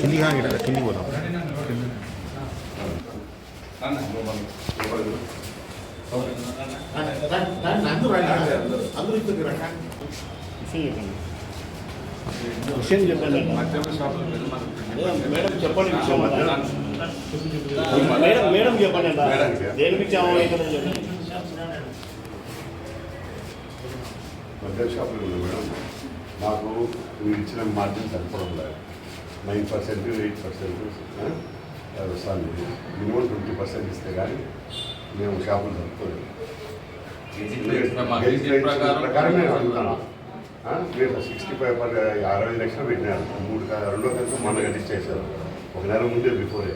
కిందికి రా, ఇక్కడ పోదాం విషయం చెప్పండి మేడం చెప్పండి విషయం మేడం మేడం చెప్పండి. అవుతుందని షాపులు ఉన్నాయి మేడం. మాకు మీరు ఇచ్చిన మార్జిన్ సరిపోవడం లేదు నైన్ పర్సెంట్ ఎయిట్ పర్సెంట్ వస్తుంది మినిమం ట్వంటీ పర్సెంట్ ఇస్తే కానీ మేము షాపులు సరిపోలేదు నేను అడుగుతాను మీరు సిక్స్టీ ఫైవ్ పర్ అరవై లక్షలు పెట్టినారు. మూడు రెండో కంటే మొన్న కట్టించేసారు ఒక నెల ముందే బిఫోరే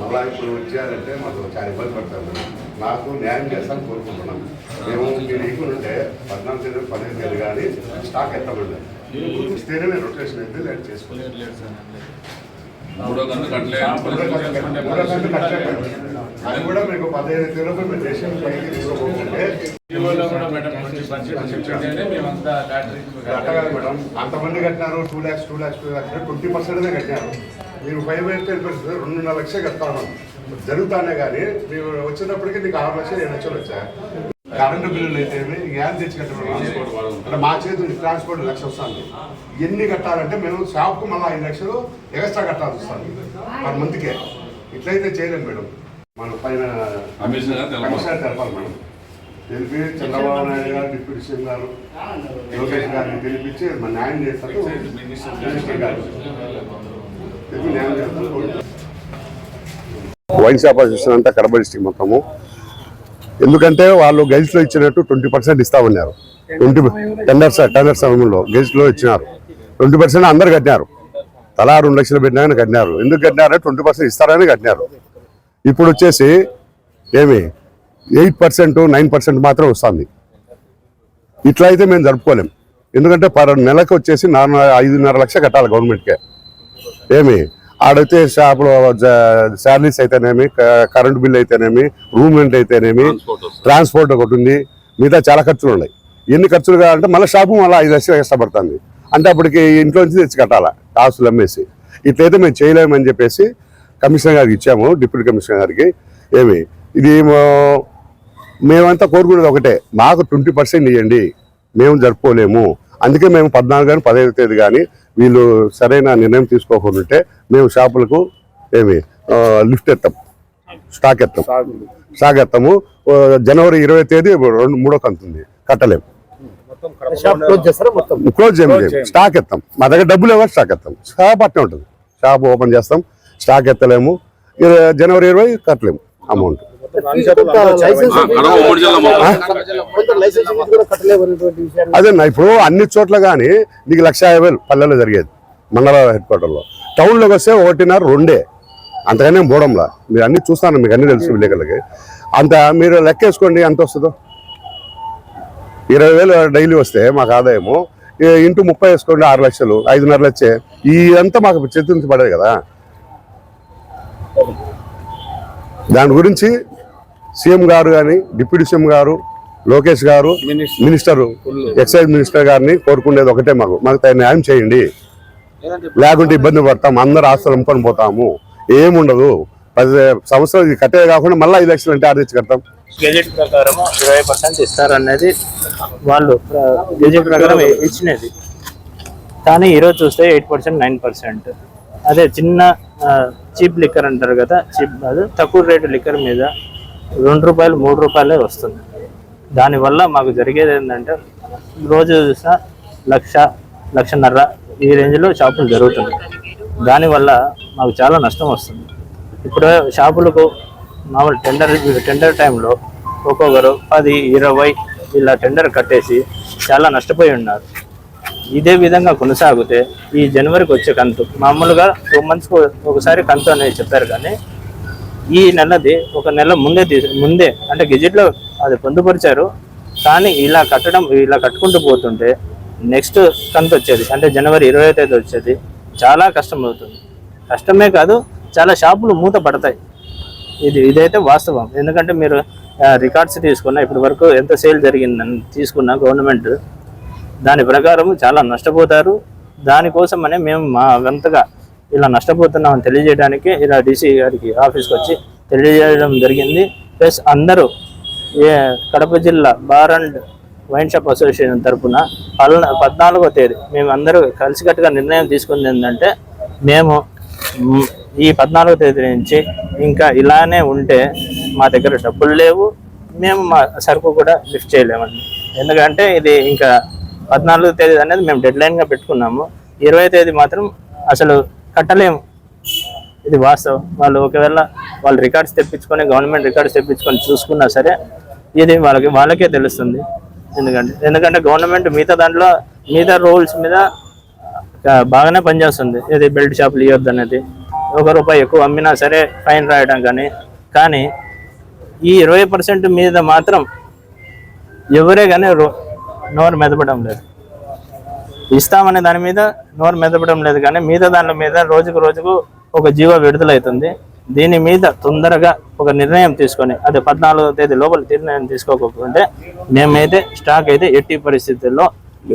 మళ్ళా ఇప్పుడు వచ్చారంటే మాకు చాలా ఇబ్బంది పడతారు. నాకు న్యాయం చేస్తాను కోరుకుంటున్నాం మేము మీరు ఇవ్వనుంటే పద్నాలుగు తేదీ పదిహేను తేదీ కానీ స్టాక్ ఎత్తమండి ఇస్తేనే నేను రొటేషన్ అయితే లేట్ చేసుకోలేదు మూడో గంట కట్టలే. అది కూడా మీకు పదిహేను మేము దేశం పైకి మేడం అంతమంది కట్టినారు two lakhs two lakhs two lakhs twenty పర్సెంట్నే కట్టినారు. మీరు ఫైవ్ అయితే వెళ్ళిపోతుంది రెండున్నర లక్షలు ఉన్నాం జరుగుతానే కానీ మీరు వచ్చేటప్పటికి నీకు ఆరు లక్షలు ఏడు లక్షలు వచ్చాయి? కరెంటు బిల్లులు అయితే ఏం తెచ్చి కట్టడం అంటే మా చేతులు ట్రాన్స్పోర్ట్ లక్ష వస్తుంది. ఎన్ని కట్టాలంటే మేము షాప్కు మళ్ళీ ఐదు లక్షలు ఎక్స్ట్రా కట్టాల్సి వస్తుంది. పర్ మంత్కే. ఇట్లయితే చేయలేము మేడం. మన పైన కమిషనర్ తెలపాలి. మేడం. తెలిపి చంద్రబాబు నాయుడు గారు డిప్యూటీ సీఎం గారు లోకేష్ గారిని పిలిపించి మన న్యాయం చేస్తారు. మినిస్టర్ గారు. తెలిపి న్యాయం చేస్తారు. వైన్ షాప్ అసోసియేషన్ అంతా కడప డిస్టిక్ మొత్తము. ఎందుకంటే వాళ్ళు గైల్స్లో ఇచ్చినట్టు ట్వంటీ పర్సెంట్ ఇస్తామన్నారు ట్వంటీ టెండర్స్ టెండర్ సమయంలో గైల్స్లో ఇచ్చినారు. ట్వంటీ పర్సెంట్ అందరు కట్టినారు. తలా రెండు లక్షలు పెట్టినా కానీ కట్టినారు. ఎందుకు కట్టినారంటే ట్వంటీ పర్సెంట్ ఇస్తారని కట్టినారు. ఇప్పుడు వచ్చేసి ఏమి? ఎయిట్ పర్సెంట్ నైన్ పర్సెంట్ మాత్రం వస్తుంది. ఇట్లా అయితే మేము జరుపుకోలేం. ఎందుకంటే పర్ నెలకు వచ్చేసి నాలుగు ఐదున్నర లక్ష కట్టాలి గవర్నమెంట్కే. ఏమి? ఆడైతే షాపులో శాలరీస్ అయితేనేమి కరెంట్ బిల్ అయితేనేమి రూమ్ రెంట్ అయితేనేమి ట్రాన్స్పోర్ట్ ఒకటి ఉంది మిగతా చాలా ఖర్చులు ఉన్నాయి. ఎన్ని ఖర్చులు కావాలంటే మళ్ళీ షాపు మళ్ళీ ఐదు లక్షలు ఎక్స్ట్రా పడుతుంది. అంటే అప్పటికి ఇంట్లో నుంచి తెచ్చి కట్టాలా ఆస్తులు అమ్మేసి. ఇట్లయితే మేము చేయలేమని చెప్పేసి కమిషనర్ గారికి ఇచ్చాము డిప్యూటీ కమిషనర్ గారికి. ఏమి ఇది మేమంతా కోరుకునేది ఒకటే మాకు ట్వంటీ పర్సెంట్ ఇవ్వండి మేము జరుపుకోలేము. అందుకే మేము పద్నాలుగు కానీ పదహైదు తేదీ కానీ వీళ్ళు సరైన నిర్ణయం తీసుకోకుండా ఉంటే మేము షాపులకు ఏమి లిఫ్ట్ ఎత్తాం. స్టాక్ ఎత్తాం. స్టాక్ ఎత్తాము. జనవరి ఇరవై తేదీ రెండు మూడో కంతుంది కట్టలేము క్లోజ్ చేయలేదు స్టాక్ ఎత్తాం. మా దగ్గర డబ్బులు ఇవ్వాలి స్టాక్ ఎత్తాం? షాప్ అట్నే ఉంటుంది. షాప్ ఓపెన్ చేస్తాం. స్టాక్ ఎత్తలేము. జనవరి ఇరవై కట్టలేము అమౌంట్. లైసెన్స్ కడప మూడు జిల్లా మొత్తం. కొంత లైసెన్స్ ఫీజు కూడా కట్టలేవు అనేటువంటి విషయాన్ని అదే నా ఇప్పుడు అన్ని చోట్ల కానీ నీకు లక్ష యాభై వేలు పల్లెల్లో జరిగేది మండల హెడ్ క్వార్టర్లో. టౌన్లోకి వస్తే ఒకటిన్నర రెండే. అంతగానే పోవడంలా మీరు అన్ని చూస్తాను మీకు అన్ని తెలుసు విలేకరులకి. అంత మీరు లెక్క వేసుకోండి ఎంత వస్తుందో. ఇరవై వేలు డైలీ వస్తే మాకు ఆదాయము. ఇంటూ ముప్పై వేసుకోండి ఆరు లక్షలు ఐదున్నర లక్షే. ఈ అంతా మాకు చేతి నుంచి పడేది కదా. దాని గురించి సీఎం గారు కానీ డిప్యూటీ సీఎం గారు లోకేష్ గారు మినిస్టర్ ఎక్సైజ్ మినిస్టర్ గారిని కోరుకునేది ఒకటే మాకు. మాకు తగిన న్యాయం చేయండి. లేకుంటే ఇబ్బంది పడతాం. అందరు ఆస్తులు అమ్ముకొని పోతాము. ఏముండదు. పది సంవత్సరాలు ఇది కట్టే కాకుండా మళ్ళీ ఐదు లక్షలు అంటే ఆరు తెచ్చి కడతాం. గెజెట్ ప్రకారం ఇరవై పర్సెంట్ ఇస్తారనేది వాళ్ళు గెజెట్ ప్రకారం ఇచ్చినది. కానీ ఈరోజు చూస్తే ఎయిట్ పర్సెంట్ నైన్ పర్సెంట్. అదే చిన్న చీప్ లిక్కర్ అంటారు కదా చీప్ అది తక్కువ రేటు లిక్కర్ మీద రెండు రూపాయలు మూడు రూపాయలే వస్తుంది. దానివల్ల మాకు జరిగేది ఏంటంటే రోజు చూసిన లక్ష లక్షన్నర ఈ రేంజ్లో షాపులు జరుగుతున్నాయి. దానివల్ల మాకు చాలా నష్టం వస్తుంది. ఇప్పుడు షాపులకు మామూలు టెండర్ టెండర్ టైంలో ఒక్కొక్కరు పది ఇరవై ఇలా టెండర్ కట్టేసి చాలా నష్టపోయి ఉన్నారు. ఇదే విధంగా కొనసాగితే ఈ జనవరికి వచ్చే కంతు మామూలుగా టూ మంత్స్కి ఒకసారి కంతు అనేది చెప్పారు కానీ ఈ నెలది ఒక నెల ముందే తీసు ముందే అంటే గెజెట్లో అది పొందుపరిచారు. కానీ ఇలా కట్టడం ఇలా కట్టుకుంటూ పోతుంటే నెక్స్ట్ కంత్ వచ్చేది. అంటే జనవరి ఇరవై తేదీ వచ్చేది. చాలా కష్టం అవుతుంది. కష్టమే కాదు చాలా షాపులు మూత పడతాయి. ఇది ఇదైతే వాస్తవం. ఎందుకంటే మీరు రికార్డ్స్ తీసుకున్న ఇప్పటి వరకు ఎంత సేల్ జరిగిందని తీసుకున్న గవర్నమెంట్ దాని ప్రకారం చాలా నష్టపోతారు. దానికోసమనే మేము మా వంతగా ఇలా నష్టపోతున్నామని తెలియజేయడానికి ఇలా డీసీ గారికి ఆఫీస్కి వచ్చి తెలియజేయడం జరిగింది. ప్లస్ అందరూ ఏ కడప జిల్లా bar and wine shop association తరఫున పల్ పద్నాలుగో తేదీ మేము అందరూ కలిసికట్టుగా నిర్ణయం తీసుకుంది ఏంటంటే మేము ఈ పద్నాలుగో తేదీ నుంచి ఇంకా ఇలానే ఉంటే మా దగ్గర డబ్బులు లేవు మేము మా సరుకు కూడా లిఫ్ట్ చేయలేమండి. ఎందుకంటే ఇది ఇంకా పద్నాలుగో తేదీ అనేది మేము డెడ్ లైన్గా పెట్టుకున్నాము. ఇరవై తేదీ మాత్రం అసలు కట్టలేము. ఇది వాస్తవం. వాళ్ళు ఒకవేళ వాళ్ళు రికార్డ్స్ తెప్పించుకొని గవర్నమెంట్ రికార్డ్స్ తెప్పించుకొని చూసుకున్నా సరే ఇది వాళ్ళకి వాళ్ళకే తెలుస్తుంది. ఎందుకంటే ఎందుకంటే గవర్నమెంట్ మిగతా దాంట్లో మిగతా రూల్స్ మీద బాగానే పనిచేస్తుంది. ఇది బెల్ట్ షాపులు ఇవ్వద్దు అనేది. ఒక రూపాయి ఎక్కువ అమ్మినా సరే ఫైన్ రాయడం కానీ కానీ ఈ ఇరవై పర్సెంట్ మీద మాత్రం ఎవరే కానీ రో- నోరు మెదపడం లేదు. ఇస్తామనే దాని మీద నోరు మెదపడం లేదు కానీ మిగతా దాని మీద రోజుకు రోజుకు ఒక జీవో విడుదలవుతుంది. దీని మీద తొందరగా ఒక నిర్ణయం తీసుకొని అదే పద్నాలుగో తేదీ లోపల నిర్ణయం తీసుకోకపోతే మేమైతే స్టాక్ అయితే ఎట్టి పరిస్థితుల్లో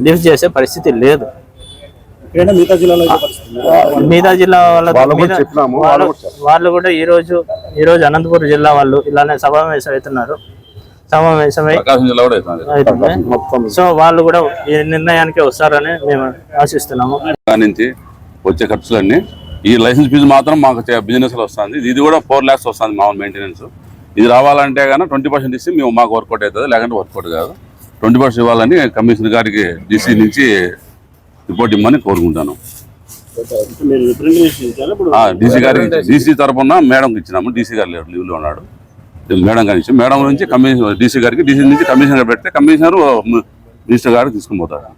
లిఫ్ట్ చేసే పరిస్థితి లేదు. మిగతా జిల్లాలో జిల్లా వాళ్ళ వాళ్ళు కూడా మీద- చెప్పినాము, వాళ్ళు వాళ్ళు కూడా వాళ్ళు కూడా ఈ రోజు ఈ రోజు అనంతపురం జిల్లా వాళ్ళు ఇలానే సమావేశం అవుతున్నారు. సమావేశమై సో వాళ్ళు కూడా ఈ నిర్ణయానికి వస్తారని మేము ఆశిస్తున్నాము. నుంచి వచ్చే ఖర్చులన్నీ ఈ లైసెన్స్ ఫీజు మాత్రం మాకు బిజినెస్లో వస్తుంది. ఇది కూడా ఫోర్ ల్యాక్స్ వస్తుంది మామూలు మెయింటెనెన్స్ ఇది రావాలంటే కానీ ట్వంటీ పర్సెంట్ ఇస్తే మేము మాకు వర్కౌట్ అవుతుంది. లేకుంటే వర్కౌట్ కాదు. ట్వంటీ పర్సెంట్ ఇవ్వాలని కమిషనర్ గారికి డీసీ నుంచి రిపోర్ట్ ఇవ్వమని కోరుకుంటాను. డీసీ గారికి డీసీ తరపున మేడంకి ఇచ్చినాము. డీసీ గారు లీవ్లో ఉన్నాడు. మేడం గారి నుంచి. మేడం నుంచి కమిషన్ డీసీ గారికి డీసీ నుంచి కమిషనర్ పెడితే కమిషనర్ మినిస్టర్ గారికి తీసుకుని పోతారు.